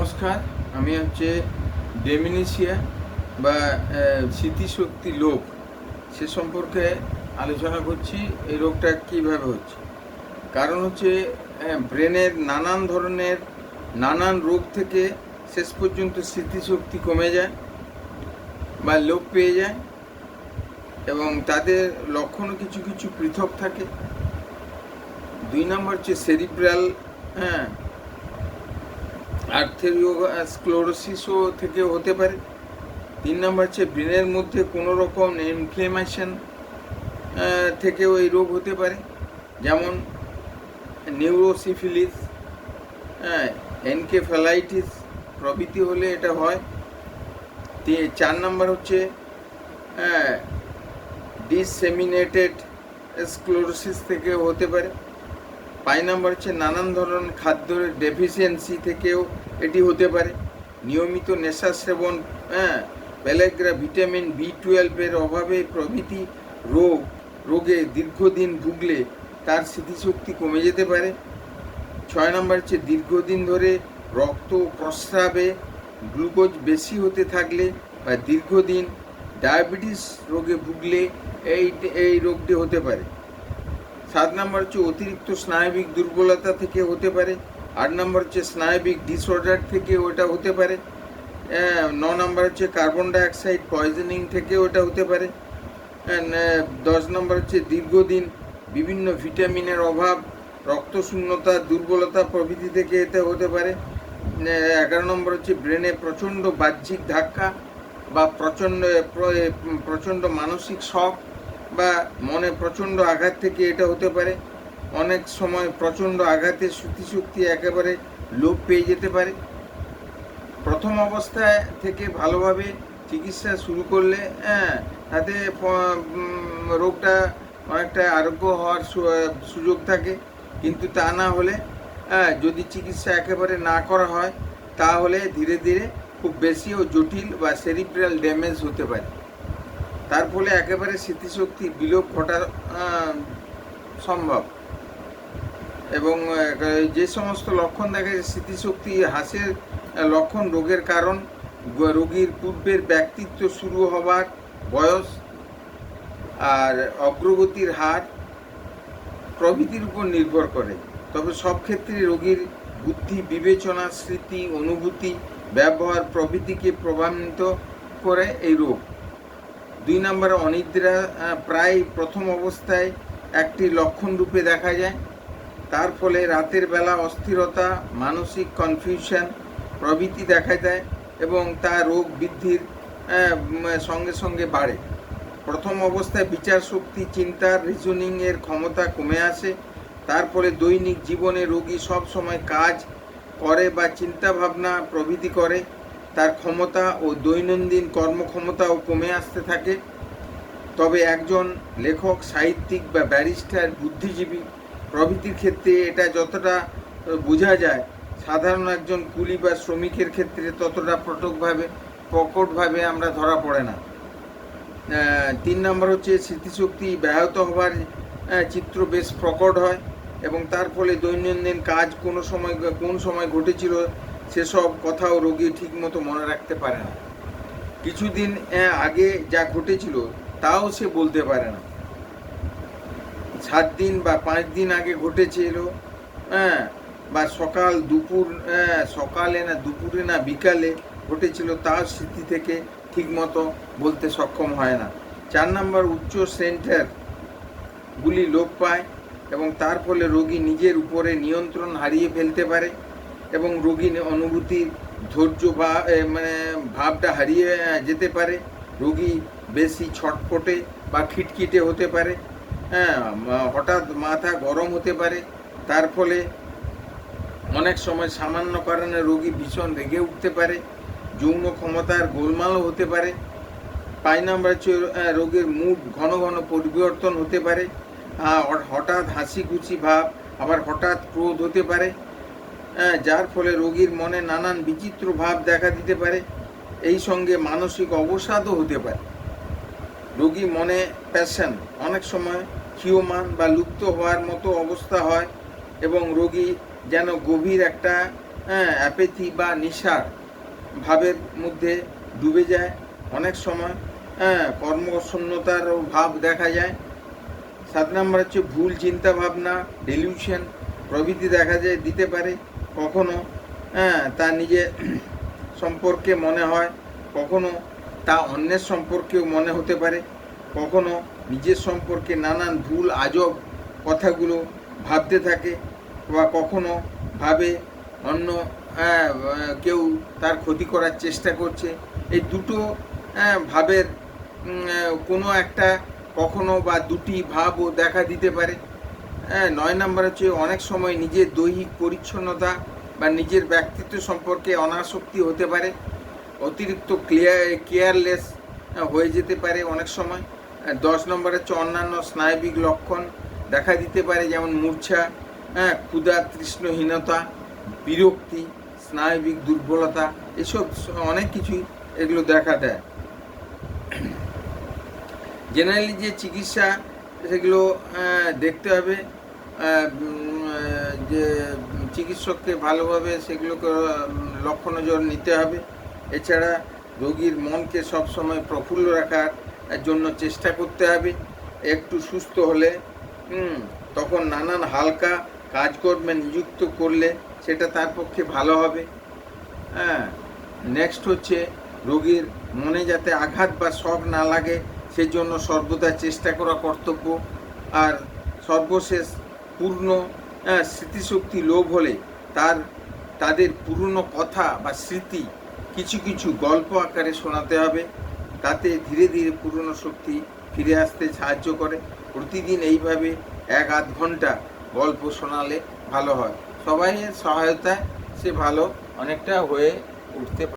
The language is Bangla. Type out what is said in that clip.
নমস্কার, আমি হচ্ছে ডেমিনেশিয়া বা স্মৃতিশক্তি লোক। সে সম্পর্কে আলোচনা করছি, এই রোগটা কীভাবে হচ্ছে? কারণ হচ্ছে ব্রেনের নানান ধরনের, নানান রোগ থেকে শেষ পর্যন্ত স্মৃতিশক্তি কমে যায় বা লোপ পেয়ে যায় এবং তাদের লক্ষণও কিছু কিছু পৃথক থাকে। দুই নম্বর হচ্ছে সেরিব্রাল হ্যাঁ আর্থেরিওস্ক্লোরোসিসও থেকে হতে পারে। তিন নম্বর হচ্ছে ব্রেনের মধ্যে কোনো রকম ইনফ্লেমেশন থেকেও এই রোগ হতে পারে। যেমন নিউরোসিফিলিস এনকেফ্যালাইটিস প্রভৃতি হলে এটা হয়। চার নম্বর হচ্ছে ডিসেমিনেটেড স্ক্লোরোসিস থেকে হতে পারে। পাঁচ নম্বর হচ্ছে নানান ধরনের খাদ্যের ডেফিসিয়েন্সি থেকেও এটি হতে পারে। নিয়মিত নেশা সেবন হ্যাঁ প্যালেগ্রা ভিটামিন বি টুয়েলভের অভাবে প্রভৃতি রোগ, রোগে দীর্ঘদিন ভুগলে তার স্মৃতিশক্তি কমে যেতে পারে। ছয় নম্বর হচ্ছে দীর্ঘদিন ধরে রক্ত প্রস্রাবে গ্লুকোজ বেশি হতে থাকলে বা দীর্ঘদিন ডায়াবেটিস রোগে ভুগলে এই এই রোগটি হতে পারে। সাত নম্বর হচ্ছে অতিরিক্ত স্নায়বিক দুর্বলতা থেকে হতে পারে, আট নম্বর হচ্ছে স্নায়বিক ডিসঅর্ডার থেকে ওটা হতে পারে ন নম্বর হচ্ছে কার্বন ডাইঅক্সাইড পয়জনিং থেকে ওটা হতে পারে দশ নম্বর হচ্ছে দীর্ঘদিন বিভিন্ন ভিটামিনের অভাব রক্তশূন্যতা দুর্বলতা প্রভৃতি থেকে এতে হতে পারে এগারো নম্বর হচ্ছে ব্রেনে প্রচণ্ড বাহ্যিক ধাক্কা বা প্রচণ্ড প্রচণ্ড মানসিক শখ বা মনে প্রচণ্ড আঘাত থেকে এটা হতে পারে। অনেক সময় প্রচণ্ড আঘাতে স্মৃতিশক্তি একেবারে লোপ পেয়ে যেতে পারে। প্রথম অবস্থায় থেকে ভালোভাবে চিকিৎসা শুরু করলে হ্যাঁ তাতে রোগটা অনেকটা আরোগ্য হওয়ার সুযোগ থাকে। কিন্তু তা না হলে হ্যাঁ যদি চিকিৎসা একেবারে না করা হয়, তাহলে ধীরে ধীরে খুব বেশি ও জটিল বা সেরিব্রাল ড্যামেজ হতে পারে। তার ফলে একেবারে স্মৃতিশক্তি বিলোপ ঘটা সম্ভব। এবং যে সমস্ত লক্ষণ দেখা যায়, স্মৃতিশক্তি হ্রাসের লক্ষণ, রোগের কারণ রোগীর পূর্বের ব্যক্তিত্ব শুরু হবার বয়স, আর অগ্রগতির হার প্রভৃতির উপর নির্ভর করে। তবে সব ক্ষেত্রে রোগীর বুদ্ধি, বিবেচনা, স্মৃতি, অনুভূতি, ব্যবহার প্রভৃতিকে প্রভাবিত করে এই রোগ। দুই নম্বরে অনিদ্রা প্রায় প্রথম অবস্থায় একটি লক্ষণ রূপে দেখা যায়। তার ফলে রাতের বেলা অস্থিরতা, মানসিক কনফিউশন প্রভৃতি দেখা দেয় এবং তা রোগ বৃদ্ধির সঙ্গে সঙ্গে বাড়ে। প্রথম অবস্থায় বিচার শক্তি চিন্তার রিজনিং এর ক্ষমতা কমে আসে। তার ফলে দৈনিক জীবনে রোগী সব সময় কাজ করে বা চিন্তা ভাবনা প্রভৃতি করে। তার ক্ষমতা ও দৈনন্দিন কর্মক্ষমতাও কমে আসতে থাকে। তবে একজন লেখক, সাহিত্যিক বা ব্যারিস্টার, বুদ্ধিজীবী প্রভৃতির ক্ষেত্রে এটা যতটা বোঝা যায়, সাধারণ একজন কুলি বা শ্রমিকের ক্ষেত্রে ততটা প্রটকভাবে, প্রকটভাবে আমরা ধরা পড়ে না। তিন নম্বর হচ্ছে স্মৃতিশক্তি ব্যাহত হবার চিত্র বেশ প্রকট হয় এবং তার ফলে দৈনন্দিন কাজ কোনো সময়, কোন সময় ঘটেছিল সেসব কথাও রোগী ঠিকমতো মনে রাখতে পারে না। কিছুদিন আগে যা ঘটেছিল, তাও সে বলতে পারে না। সাত দিন বা পাঁচ দিন আগে ঘটেছিল হ্যাঁ বা সকাল দুপুর সকালে না দুপুরে না বিকালে ঘটেছিল, তার স্মৃতি থেকে ঠিকমতো বলতে সক্ষম হয় না। চার নম্বর উচ্চ সেন্টার গুলি লোপ পায় এবং তার ফলে রোগী নিজের উপরে নিয়ন্ত্রণ হারিয়ে ফেলতে পারে। এবং রোগীর অনুভূতির ধৈর্য বা মানে ভাবটা হারিয়ে যেতে পারে। রোগী বেশি ছটফটে বা খিটখিটে হতে পারে। হ্যাঁ হঠাৎ মাথা গরম হতে পারে। তার ফলে অনেক সময় সামান্য কারণে রোগী ভীষণ রেগে উঠতে পারে। যৌন ক্ষমতার গোলমালও হতে পারে। পাঁচ নম্বর হচ্ছে রোগের মুড ঘন ঘন পরিবর্তন হতে পারে। হঠাৎ হাসি খুশি ভাব, আবার হঠাৎ ক্রোধ হতে পারে। যার ফলে রোগীর মনে নানান বিচিত্র ভাব দেখা দিতে পারে। এই সঙ্গে মানসিক অবসাদও হতে পারে। রোগী মনে প্যাশন অনেক সময় ক্ষীয়মান বা লুপ্ত হওয়ার মতো অবস্থা হয় এবং রোগী যেন গভীর একটা হ্যাঁ অ্যাপেথি বা নেশার ভাবের মধ্যে ডুবে যায়। অনেক সময় হ্যাঁ কর্মশূন্যতার ভাব দেখা যায়। সাত নম্বর হচ্ছে ভুল চিন্তা ভাবনা ডেলিউশন প্রভৃতি দেখা যায়, দিতে পারে। কখনো হ্যাঁ তা নিজে সম্পর্কে মনে হয় কখনো তা অন্যের সম্পর্কেও মনে হতে পারে কখনো নিজের সম্পর্কে নানান ভুল আজব কথাগুলো ভাবতে থাকে বা কখনো ভাবে অন্য হ্যাঁ, কেউ তার ক্ষতি করার চেষ্টা করছে। এই দুটো হ্যাঁ, ভাবের কোনো একটা কখনো বা দুটি ভাবও দেখা দিতে পারে। হ্যাঁ নয় নম্বর হচ্ছে অনেক সময় নিজের দৈহিক পরিচ্ছন্নতা বা নিজের ব্যক্তিত্ব সম্পর্কে অনাসক্তি হতে পারে, অতিরিক্ত ক্লিয়ার কেয়ারলেস, হয়ে যেতে পারে অনেক সময়। দশ নম্বর হচ্ছে অন্যান্য স্নায়বিক লক্ষণ দেখা দিতে পারে, যেমন মূর্ছা হ্যাঁ ক্ষুধা, তৃষ্ণহীনতা, বিরক্তি, স্নায়বিক দুর্বলতা, এসব অনেক কিছুই এগুলো দেখা দেয়। জেনারেলি যে চিকিৎসা সেগুলো দেখতে হবে। যে চিকিৎসককে ভালোভাবে সেগুলোকে লক্ষ্য নজর নিতে হবে। এছাড়া রোগীর মনকে সবসময় প্রফুল্ল রাখার জন্য চেষ্টা করতে হবে। একটু সুস্থ হলে তখন নানান হালকা কাজকর্মে নিযুক্ত করলে সেটা তার পক্ষে ভালো হবে। হ্যাঁ নেক্সট হচ্ছে রোগীর মনে যাতে আঘাত বা শখ না লাগে, সেজন্য সর্বদা চেষ্টা করা কর্তব্য। আর সর্বশেষ পূর্ণ আহ, স্মৃতিশক্তি লোভ হলে তার তাদের পুরনো কথা বা স্মৃতি কিছু কিছু গল্প আকারে শোনাতে হবে। তাতে ধীরে ধীরে পুরনো শক্তি ফিরে আসতে সাহায্য করে। প্রতিদিন এইভাবে এক আধ ঘণ্টা গল্প শোনালে ভালো হয়। সবাই সহায়তায় সে ভালো অনেকটা হয়ে উঠতে